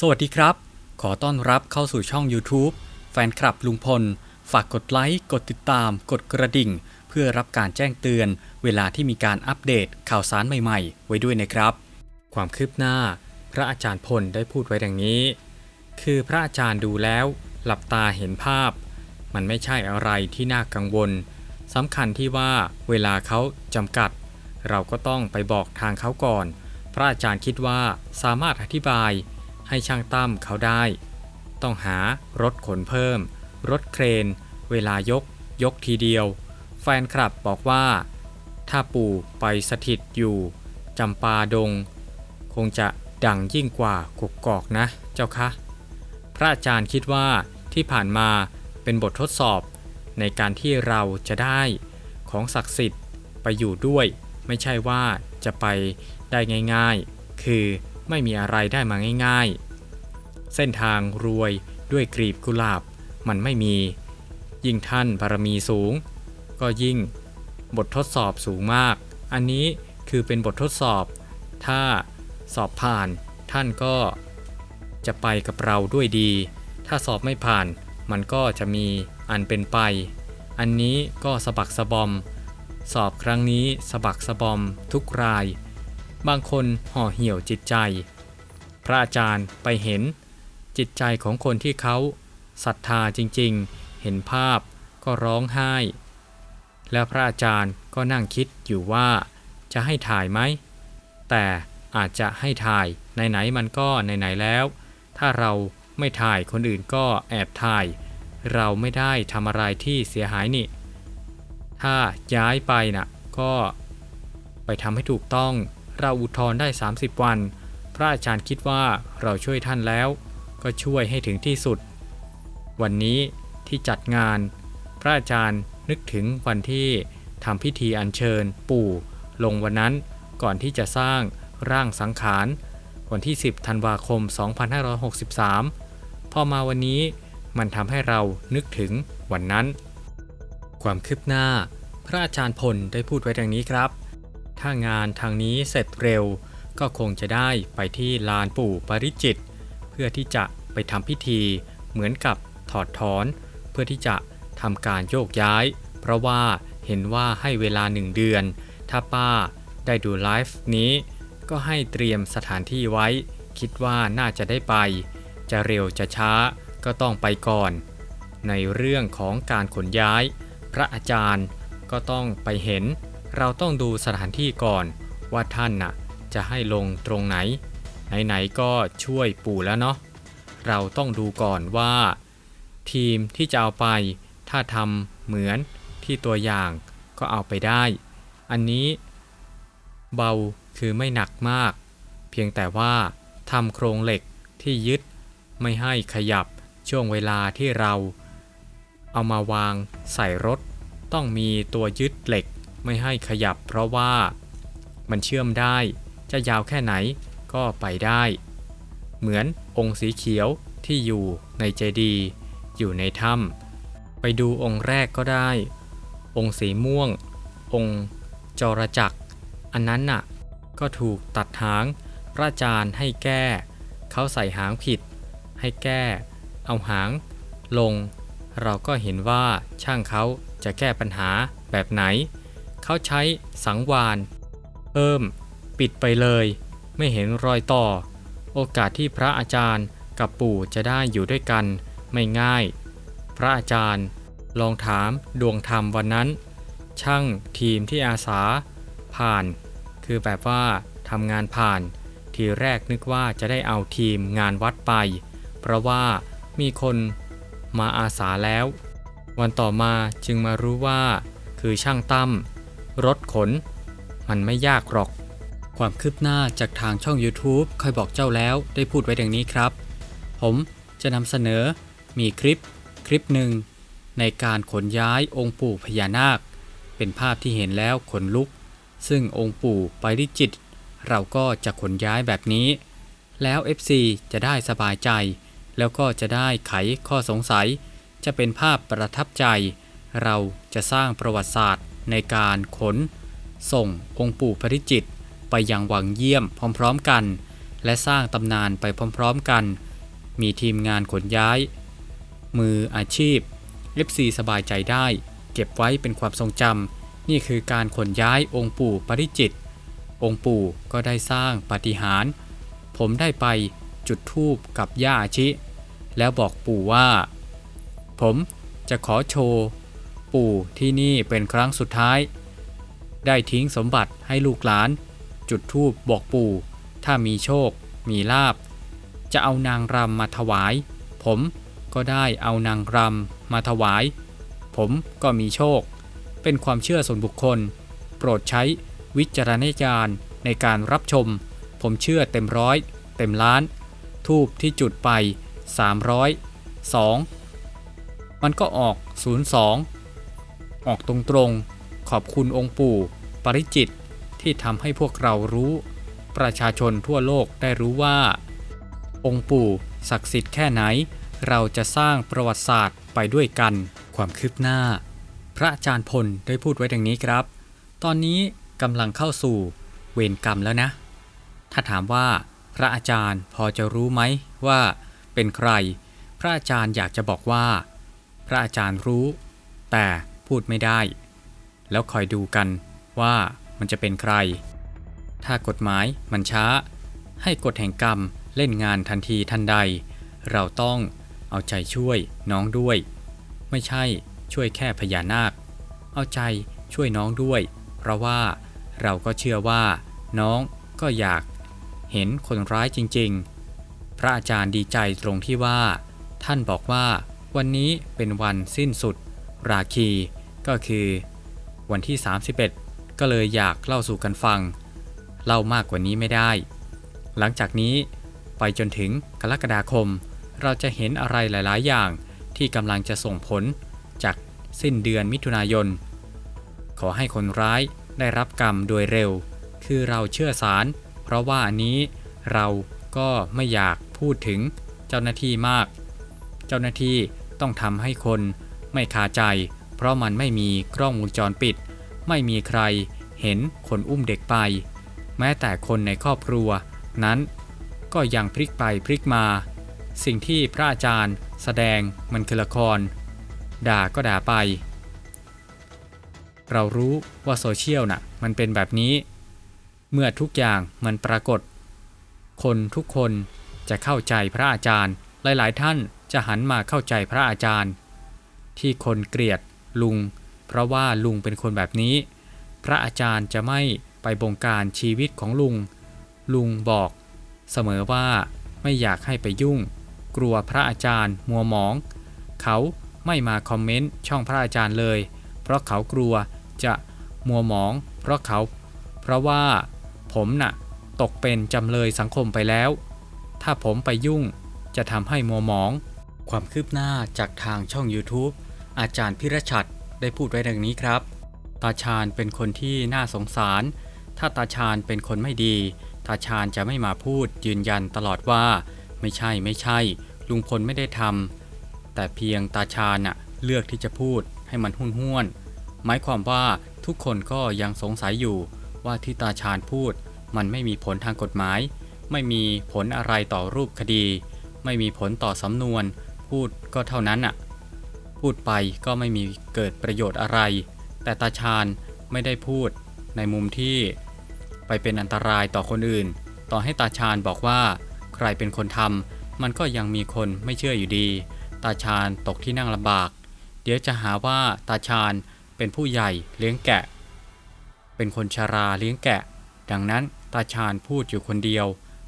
สวัสดีครับ ขอต้อนรับเข้าสู่ช่อง YouTube แฟนคลับลุงพล ฝากกดไลค์ กดติดตาม กดกระดิ่ง เพื่อรับการแจ้งเตือน เวลาที่มีการอัปเดตข่าวสารใหม่ๆ ไว้ด้วยนะครับ ความคืบหน้า พระอาจารย์พลได้พูดไว้ดังนี้ คือพระอาจารย์ดูแล้ว หลับตาเห็นภาพ มันไม่ใช่อะไรที่น่ากังวลสำคัญที่ว่าเวลาเขาจำกัด เราก็ต้องไปบอกทางเขาก่อน พระอาจารย์คิดว่าสามารถอธิบาย ให้ช่างตั้มเขาได้ ต้องหารถขนเพิ่ม รถเครน เวลายก ยกทีเดียว แฟนคลับบอกว่า ถ้าปู่ไปสถิตอยู่จำปาดง คงจะดังยิ่งกว่ากกกอกนะเจ้าคะพระอาจารย์คิดว่าที่ผ่านมาเป็นบททดสอบในการที่เราจะได้ของศักดิ์สิทธิ์ไปอยู่ด้วย ไม่ใช่ว่าจะไปได้ง่าย ๆ คือ ไม่มีอะไรได้มาง่ายๆ เส้นทางรวยด้วยกลีบกุหลาบมันไม่มี ยิ่งท่านบารมีสูง ก็ยิ่งบททดสอบสูงมาก อันนี้คือเป็นบททดสอบ ถ้าสอบผ่านท่านก็จะไปกับเราด้วยดี ถ้าสอบไม่ผ่านมันก็จะมีอันเป็นไป อันนี้ก็สะบักสะบอม สอบครั้งนี้สะบักสะบอมทุกราย บางคนห่อเหี่ยวจิตใจ พระอาจารย์ไปเห็นจิตใจของคนที่เขาศรัทธาจริงๆ เห็นภาพก็ร้องไห้ แล้วพระอาจารย์ก็นั่งคิดอยู่ว่าจะให้ถ่ายไหม แต่อาจจะให้ถ่ายไหนๆมันก็ไหนๆแล้ว ถ้าเราไม่ถ่ายคนอื่นก็แอบถ่าย เราไม่ได้ทำอะไรที่เสียหายนี่ ถ้าย้ายไปนะ่ะก็ไปทำให้ถูกต้อง เราอุทธรณ์ได้ 30 วัน พระอาจารย์คิดว่าเราช่วยท่านแล้ว ก็ช่วยให้ถึงที่สุด วันนี้ที่จัดงาน พระอาจารย์นึกถึงวันที่ทำพิธีอัญเชิญปู่ ลงวันนั้นก่อนที่จะสร้างร่างสังขารวันที่ 10 ธันวาคม 2563 พอมาวันนี้มันทำให้เรานึกถึงวันนั้น ความคืบหน้า พระอาจารย์พลได้พูดไว้ดังนี้ครับ ถ้างานทางนี้เสร็จเร็ว ก็คงจะได้ไปที่ลานปู่ปริจิตรเพื่อที่จะไปทำพิธีเหมือนกับถอดถอน เพื่อที่จะทำการโยกย้าย เพราะว่าเห็นว่าให้เวลาหนึ่งเดือน ถ้าป้าได้ดูไลฟ์นี้ ก็ให้เตรียมสถานที่ไว้ คิดว่าน่าจะได้ไป จะเร็วจะช้าก็ต้องไปก่อน ในเรื่องของการขนย้าย พระอาจารย์ก็ต้องไปเห็น เราต้องดูสถานที่ก่อนว่าท่านน่ะจะให้ลงตรงไหน ไหนๆก็ช่วยปู่แล้วเนาะเราต้องดูก่อนว่า ทีมที่จะเอาไป ถ้าทำเหมือนที่ตัวอย่างก็เอาไปได้ อันนี้ เบาคือไม่หนักมาก เพียงแต่ว่าทำโครงเหล็กที่ยึดไม่ให้ขยับช่วงเวลาที่เรา เอามาวางใส่รถ ต้องมีตัวยึดเหล็ก ไม่ให้ขยับเพราะว่ามันเชื่อมได้ จะยาวแค่ไหนก็ไปได้ เหมือนองค์สีเขียวที่อยู่ในเจดีย์อยู่ในถ้ำไปดูองค์แรกก็ได้ องค์สีม่วง องค์จรจักร อันนั้นน่ะ ก็ถูกตัดหางพระอาจารย์ให้แก้ เขาใส่หางผิด ให้แก้ เอาหางลง เราก็เห็นว่าช่างเขาจะแก้ปัญหาแบบไหน เขาใช้สังวานเพิ่ม ปิดไปเลย ไม่เห็นรอยต่อ โอกาสที่พระอาจารย์กับปู่จะได้อยู่ด้วยกัน ไม่ง่าย พระอาจารย์ ลองถามดวงธรรมวันนั้น ช่างทีมที่อาสา ผ่าน คือแบบว่าทำงานผ่าน ทีแรกนึกว่าจะได้เอาทีมงานวัดไป เพราะว่ามีคนมาอาสาแล้ว วันต่อมาจึงมารู้ว่า คือช่างตั้ม รถขน มันไม่ยากหรอก ความคืบหน้าจากทางช่อง YouTube คอยบอกเจ้าแล้วได้พูดไว้ดังนี้ครับ ผมจะนำเสนอมีคลิปคลิปหนึ่ง ในการขนย้ายองค์ปู่พญานาค เป็นภาพที่เห็นแล้วขนลุก ซึ่งองค์ปู่ไปริจิต เราก็จะขนย้ายแบบนี้ แล้ว FC จะได้สบายใจ แล้วก็จะได้ไขข้อสงสัย จะเป็นภาพประทับใจ เราจะสร้างประวัติศาสตร์ ในการขน ส่งองค์ปู่ปริจิต ไปยังวังเยี่ยมพร้อมๆกัน และสร้างตำนานไปพร้อมๆกัน มีทีมงานขนย้าย มืออาชีพ FC สบายใจได้ เก็บไว้เป็นความทรงจำนี่คือการขนย้ายองค์ปู่ปริจิต องค์ปู่ก็ได้สร้างปฏิหารผมได้ไปจุดธูปกับย่าอาชิ แล้วบอกปู่ว่า ผมจะขอโชว์ ปู่ที่นี่เป็นครั้งสุดท้าย ได้ทิ้งสมบัติให้ลูกหลาน จุดธูปบอกปู่ ถ้ามีโชค มีลาบ จะเอานางรำมาถวาย ผมก็ได้เอานางรำมาถวาย ผมก็มีโชค เป็นความเชื่อส่วนบุคคล โปรดใช้วิจารณญาณในการรับชม ผมเชื่อเต็มร้อย เต็มล้าน ทูบที่จุดไป 302มันก็ออก 02 ออกตรงๆ ขอบคุณองค์ปู่ ปริจิตที่ทำให้พวกเรารู้ ประชาชนทั่วโลกได้รู้ว่า องค์ปู่ศักดิ์สิทธิ์แค่ไหน เราจะสร้างประวัติศาสตร์ไปด้วยกัน ความคืบหน้า พระอาจารย์พลได้พูดไว้ดังนี้ครับ ตอนนี้กำลังเข้าสู่เวรกรรมแล้วนะ ถ้าถามว่าพระอาจารย์พอจะรู้ไหมว่าเป็นใคร พระอาจารย์อยากจะบอกว่า พระอาจารย์รู้ แต่ พูดไม่ได้ แล้วคอยดูกันว่ามันจะเป็นใคร ถ้ากฎหมายมันช้า ให้กฎแห่งกรรมเล่นงานทันทีทันใด เราต้องเอาใจช่วยน้องด้วย ไม่ใช่ช่วยแค่พญานาค เอาใจช่วยน้องด้วย เพราะว่าเราก็เชื่อว่า น้องก็อยากเห็นคนร้ายจริง ๆ พระอาจารย์ดีใจตรงที่ว่า ท่านบอกว่าวันนี้เป็นวันสิ้นสุด ราคีก็คือวันที่ 31 ก็เลยอยากเล่าสู่กันฟัง เล่ามากกว่านี้ไม่ได้ หลังจากนี้ไปจนถึงกรกฎาคม เราจะเห็นอะไรหลาย ๆ อย่างที่กำลังจะส่งผลจากสิ้นเดือนมิถุนายน ขอให้คนร้ายได้รับกรรมโดยเร็ว คือเราเชื่อสาร เพราะว่าอันนี้เราก็ไม่อยากพูดถึงเจ้าหน้าที่มาก เจ้าหน้าที่ต้องทำให้คน ไม่คาใจ เพราะมันไม่มีกล้องวงจรปิด ไม่มีใครเห็นคนอุ้มเด็กไป แม้แต่คนในครอบครัว นั้นก็ยังพลิกไปพลิกมา สิ่งที่พระอาจารย์ แสดงมันคือละคร ด่าก็ด่าไป เรารู้ว่าโซเชียลน่ะมันเป็นแบบนี้ เมื่อทุกอย่างมันปรากฏ คนทุกคนจะเข้าใจพระอาจารย์ หลาย ๆ ท่านจะหันมาเข้าใจพระอาจารย์ ที่คนเกลียดลุง เพราะว่าลุงเป็นคนแบบนี้ พระอาจารย์จะไม่ไปบงการชีวิตของลุง ลุงบอก เสมอว่าไม่อยากให้ไปยุ่ง กลัวพระอาจารย์มัวหมอง เขาไม่มาคอมเมนต์ช่องพระอาจารย์เลย เพราะเขากลัวจะมัวหมอง เพราะเขา เพราะว่าผมน่ะตกเป็นจำเลยสังคมไปแล้ว ถ้าผมไปยุ่งจะทำให้มัวหมอง ความคืบหน้าจากทางช่อง YouTube อาจารย์พิรชัดได้พูดไว้ดังนี้ครับ ตาชาญเป็นคนที่น่าสงสาร ถ้าตาชาญเป็นคนไม่ดี ตาชาญจะไม่มาพูดยืนยันตลอดว่า ไม่ใช่ไม่ใช่ ลุงพลไม่ได้ทำแต่เพียงตาชาญน่ะเลือกที่จะพูดให้มันหุ่นห้วนหมายความว่าทุกคนก็ยังสงสัยอยู่ว่าที่ตาชาญพูด มันไม่มีผลทางกฎหมาย ไม่มีผลอะไรต่อรูปคดี ไม่มีผลต่อสำนวน พูดก็เท่านั้นน่ะ พูดไปก็ไม่มีเกิดประโยชน์อะไร แต่ตาชาญไม่ได้พูดในมุมที่ไปเป็นอันตรายต่อคนอื่น ต่อให้ตาชาญบอกว่า ใครเป็นคนทำมันก็ยังมีคนไม่เชื่ออยู่ดี ตาชาญตกที่นั่งลำบาก เดี๋ยวจะหาว่าตาชาญเป็นผู้ใหญ่เลี้ยงแกะ เป็นคนชาราเลี้ยงแกะ ดังนั้นตาชาญพูดอยู่คนเดียว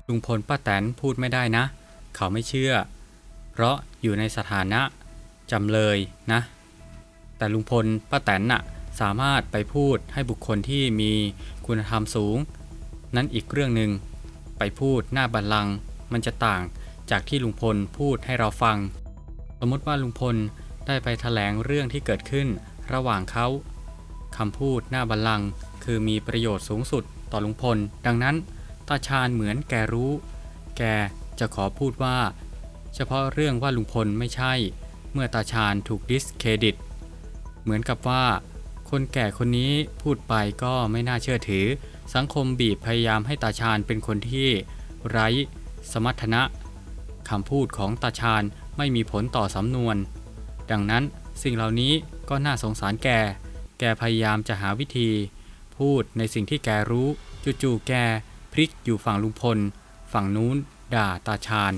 ลุงพลป้าแตนพูดไม่ได้นะ เขาไม่เชื่อ เพราะอยู่ในสถานะ จำเลยนะ แต่ลุงพลป้าแตนน่ะสามารถไปพูดให้บุคคลที่มีคุณธรรมสูง นั้นอีกเรื่องหนึ่งไปพูดหน้าบัลลังก์มันจะต่างจากที่ลุงพลพูดให้เราฟัง สมมติว่าลุงพลได้ไปแถลงเรื่องที่เกิดขึ้นระหว่างเขาคำพูดหน้าบัลลังก์คือมีประโยชน์สูงสุดต่อลุงพล ดังนั้นตาชาญเหมือนแกรู้ แกจะขอพูดว่า เฉพาะเรื่องว่าลุงพลไม่ใช่ เมื่อตาชาญถูกดิสเครดิต เหมือนกับว่า คนแก่คนนี้พูดไปก็ไม่น่าเชื่อถือ สังคมบีบพยายามให้ตาชาญเป็นคนที่ไร้สมรรถนะคำพูดของตาชาญไม่มีผลต่อสำนวน ดังนั้นสิ่งเหล่านี้ก็น่าสงสารแก แกพยายามจะหาวิธี พูดในสิ่งที่แกรู้ จู่ๆแกพลิกอยู่ฝั่งลุงพล ฝั่งนู้น ด่าตาชาญ